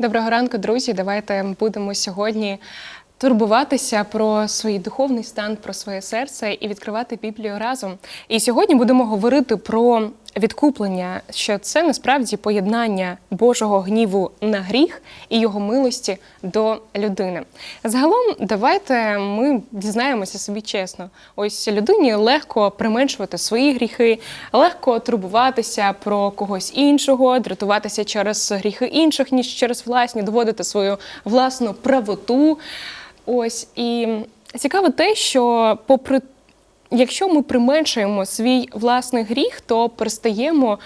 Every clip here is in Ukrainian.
Доброго ранку, друзі. Давайте будемо сьогодні турбуватися про свій духовний стан, про своє серце і відкривати Біблію разом. І сьогодні будемо говорити про відкуплення, що це насправді поєднання Божого гніву на гріх і його милості до людини. Загалом, давайте ми дізнаємося собі чесно. Ось людині легко применшувати свої гріхи, легко турбуватися про когось іншого, дратуватися через гріхи інших, ніж через власні, доводити свою власну правоту. Ось і цікаво те, що попри Якщо ми применшуємо свій власний гріх, то перестаємо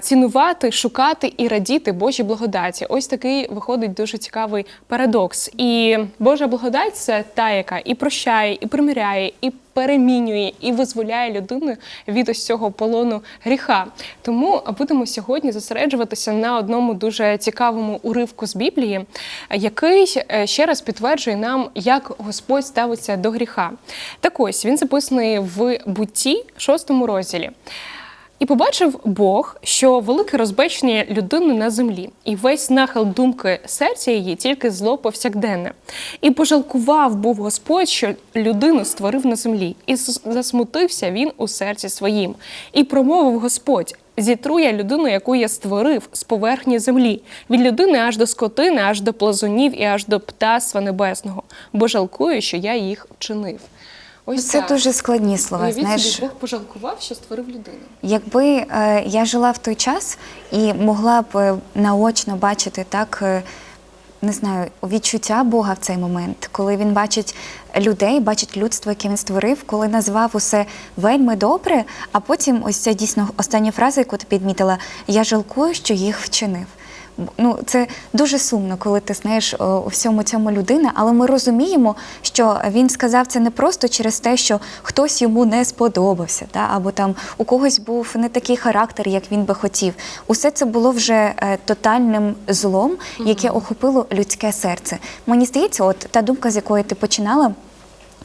цінувати, шукати і радіти Божій благодаті. Ось такий виходить дуже цікавий парадокс. І Божа благодать це та, яка і прощає, і примиряє, і перемінює, і визволяє людину від ось цього полону гріха. Тому будемо сьогодні зосереджуватися на одному дуже цікавому уривку з Біблії, який е, ще раз підтверджує нам, як Господь ставиться до гріха. Так ось він записаний в бутті, шостому розділі. І побачив Бог, що велике розбечення людини на землі, і весь нахил думки серця її тільки зло повсякденне. І пожалкував був Господь, що людину створив на землі, і засмутився він у серці своїм. І промовив Господь: зітру я людину, яку я створив з поверхні землі, від людини аж до скотини, аж до плазунів і аж до птаства небесного, бо жалкую, що я їх вчинив. Ось Це так. дуже складні слова. Уявіть Знаєш, собі, Бог пожалкував, що створив людину. якби е, я жила в той час і могла б е, наочно бачити так. е, Не знаю, відчуття Бога в цей момент, коли він бачить людей, бачить людство, яке він створив, коли назвав усе вельми добре, а потім ось ця дійсно остання фраза, яку ти підмітила, я жалкую, що їх вчинив. Ну, це дуже сумно, коли ти знаєш у всьому цьому людина, але ми розуміємо, що він сказав це не просто через те, що хтось йому не сподобався, та, або там у когось був не такий характер, як він би хотів. Усе це було вже е, тотальним злом, яке охопило людське серце. Мені здається, от та думка, з якої ти починала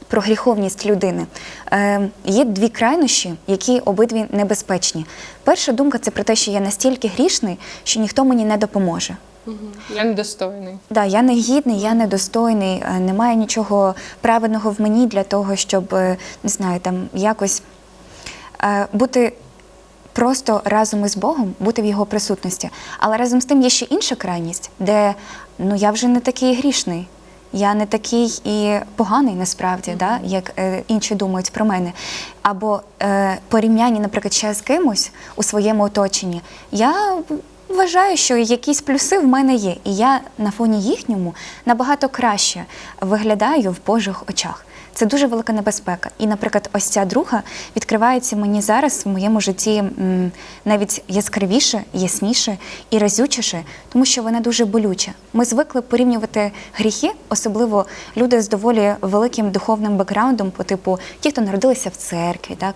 про гріховність людини. Е, є дві крайнощі, які обидві небезпечні. Перша думка це про те, що я настільки грішний, що ніхто мені не допоможе. Я недостойний. Да, я не гідний, я недостойний, е, немає нічого правильного в мені для того, щоб е, не знаю, там якось е, бути просто разом із Богом, бути в його присутності. Але разом з тим є ще інша крайність, де ну я вже не такий грішний. Я не такий і поганий насправді, да, як е, інші думають про мене. Або е, порівняння, наприклад, ще з кимось у своєму оточенні. Я вважаю, що якісь плюси в мене є, і я на фоні їхньому набагато краще виглядаю в Божих очах. Це дуже велика небезпека. І, наприклад, ось ця друга відкривається мені зараз в моєму житті навіть яскравіше, ясніше і разючіше, тому що вона дуже болюча. Ми звикли порівнювати гріхи, особливо люди з доволі великим духовним бекграундом, по типу ті, хто народилися в церкві, так.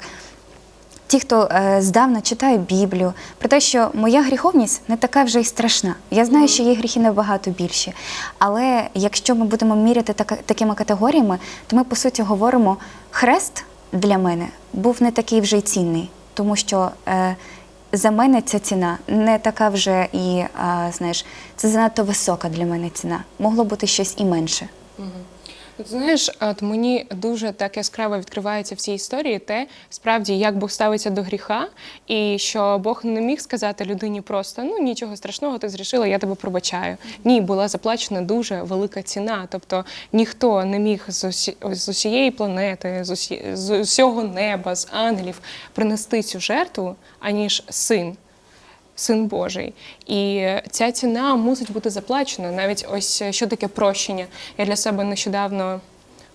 Ті, хто е, здавна читає Біблію, про те, що моя гріховність не така вже й страшна. Я знаю, що є гріхи набагато більші. Але якщо ми будемо міряти така, такими категоріями, то ми по суті говоримо, хрест для мене був не такий вже й цінний, тому що е, за мене ця ціна не така вже і а, знаєш, це занадто висока для мене ціна. Могло бути щось і менше. Знаєш, от мені дуже так яскраво відкривається в цій історії те, справді, як Бог ставиться до гріха, і що Бог не міг сказати людині просто ну нічого страшного, ти зрішила, я тебе пробачаю. Ні, була заплачена дуже велика ціна. Тобто ніхто не міг з, усі, з усієї планети, з, усі, з усього неба, з ангелів принести цю жертву, аніж син. Син Божий. І ця ціна мусить бути заплачена. Навіть ось що таке прощення. Я для себе нещодавно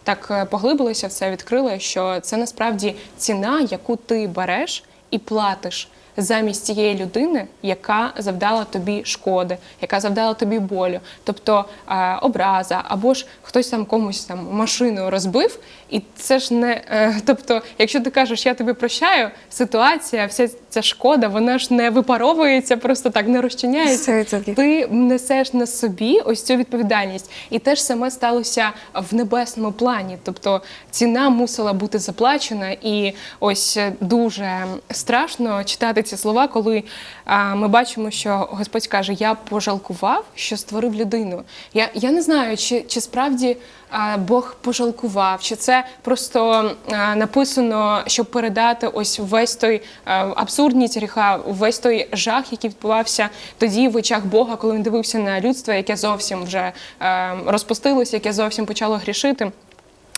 так е, поглибилася в це, відкрила, що це насправді ціна, яку ти береш і платиш замість тієї людини, яка завдала тобі шкоди, яка завдала тобі болю, тобто е, образа, або ж хтось там комусь там машину розбив, і це ж не е, тобто, якщо ти кажеш, я тебе прощаю, ситуація, вся ця шкода, вона ж не випаровується, просто так не розчиняється. Ти несеш на собі ось цю відповідальність, і те ж саме сталося в небесному плані. Тобто ціна мусила бути заплачена, і ось е, дуже страшно читати ці слова, коли а, ми бачимо, що Господь каже: Я пожалкував, що створив людину. Я, я не знаю, чи, чи справді а, Бог пожалкував, чи це просто а, написано, щоб передати ось весь той а, абсурдність гріха, весь той жах, який відбувався тоді в очах Бога, коли він дивився на людство, яке зовсім вже е, розпустилося, яке зовсім почало грішити.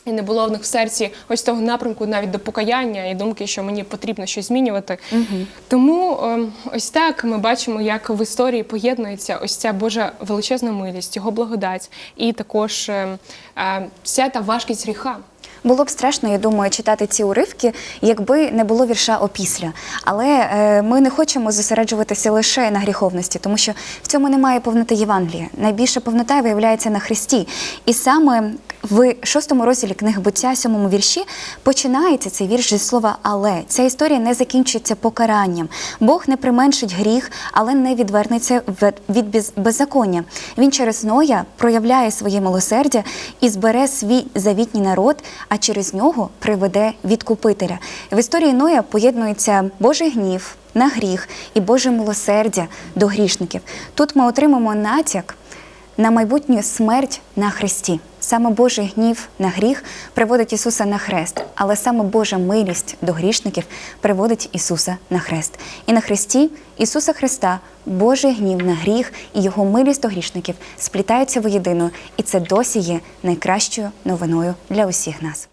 І не було в них в серці ось того напрямку навіть до покаяння і думки, що мені потрібно щось змінювати. Тому ем, ось так ми бачимо, як в історії поєднується ось ця Божа величезна милість, його благодать, і також ем, е, вся та важкість гріха. Було б страшно, я думаю, читати ці уривки, якби не було вірша опісля. Але е, ми не хочемо зосереджуватися лише на гріховності, тому що в цьому немає повноти Євангелія. Найбільша повнота виявляється на Христі. І саме в шостому розділі книги буття, сьомому вірші, починається цей вірш зі слова але. Ця історія не закінчується покаранням. Бог не применшить гріх, але не відвернеться від без- беззаконня. Він через Ноя проявляє своє милосердя і збере свій завітній народ, а через нього приведе відкупителя. В історії Ноя поєднується Божий гнів на гріх і Боже милосердя до грішників. Тут ми отримаємо натяк на майбутню смерть на хресті. Саме Божий гнів на гріх приводить Ісуса на хрест, але саме Божа милість до грішників приводить Ісуса на хрест. І на хресті Ісуса Христа, Божий гнів на гріх і Його милість до грішників сплітаються воєдино, і це досі є найкращою новиною для усіх нас.